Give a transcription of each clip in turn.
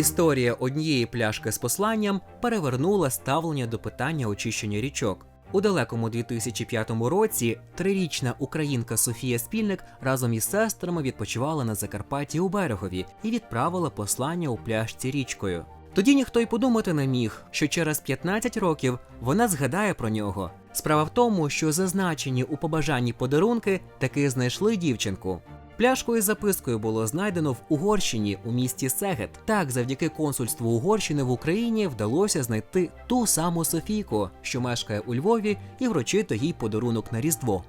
Історія однієї пляшки з посланням перевернула ставлення до питання очищення річок. У далекому 2005 році трирічна українка Софія Спільник разом із сестрами відпочивала на Закарпатті у берегові і відправила послання у пляшці річкою. Тоді ніхто й подумати не міг, що через 15 років вона згадає про нього. Справа в тому, що зазначені у побажанні подарунки таки знайшли дівчинку. Пляшку із запискою було знайдено в Угорщині у місті Сегет. Так, завдяки консульству Угорщини в Україні вдалося знайти ту саму Софійку, що мешкає у Львові, і вручити їй подарунок на Різдво.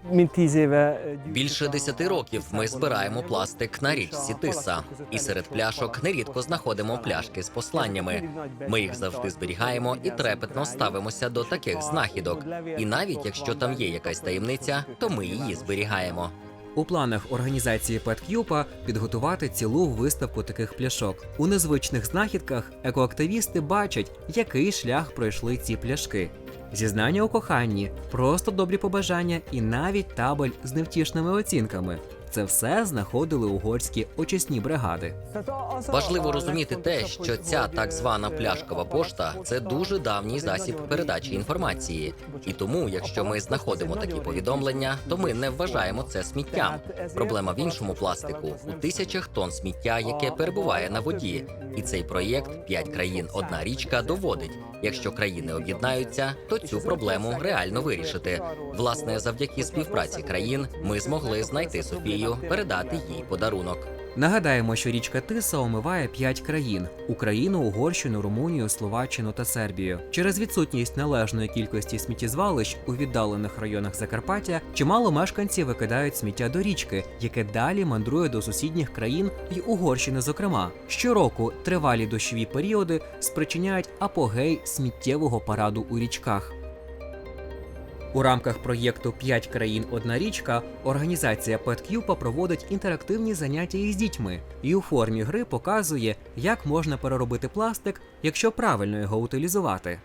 Більше десяти років ми збираємо пластик на річці Тиса, і серед пляшок нерідко знаходимо пляшки з посланнями. Ми їх завжди зберігаємо і трепетно ставимося до таких знахідок. І навіть якщо там є якась таємниця, то ми її зберігаємо. У планах організації Петк'юпа підготувати цілу виставку таких пляшок. У незвичних знахідках екоактивісти бачать, який шлях пройшли ці пляшки. Зізнання у коханні, просто добрі побажання і навіть табель з невтішними оцінками. Це все знаходили угорські очисні бригади. Важливо розуміти те, що ця так звана пляшкова пошта це дуже давній засіб передачі інформації. І тому, якщо ми знаходимо такі повідомлення, то ми не вважаємо це сміттям. Проблема в іншому пластику у тисячах тонн сміття, яке перебуває на воді. І цей проєкт «П'ять країн, одна річка доводить. Якщо країни об'єднаються, то цю проблему реально вирішити. Власне, завдяки співпраці країн ми змогли знайти Софію, передати їй подарунок. Нагадаємо, що річка Тиса омиває п'ять країн: Україну, Угорщину, Румунію, Словаччину та Сербію. Через відсутність належної кількості сміттєзвалищ у віддалених районах Закарпаття чимало мешканців викидають сміття до річки, яке далі мандрує до сусідніх країн і Угорщини. Зокрема, щороку тривалі дощові періоди спричиняють апогей сміттєвого параду у річках. У рамках проєкту «5 країн одна річка організація PetCube проводить інтерактивні заняття із дітьми і у формі гри показує, як можна переробити пластик, якщо правильно його утилізувати.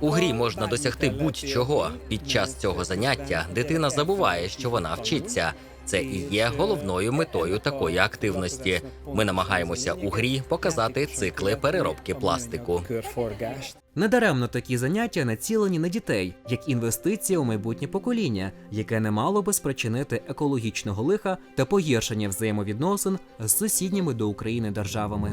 У грі можна досягти будь-чого. Під час цього заняття дитина забуває, що вона вчиться. Це і є головною метою такої активності. Ми намагаємося у грі показати цикли переробки пластику. Недаремно такі заняття націлені на дітей як інвестиція у майбутнє покоління, яке не мало би спричинити екологічного лиха та погіршення взаємовідносин з сусідніми до України державами.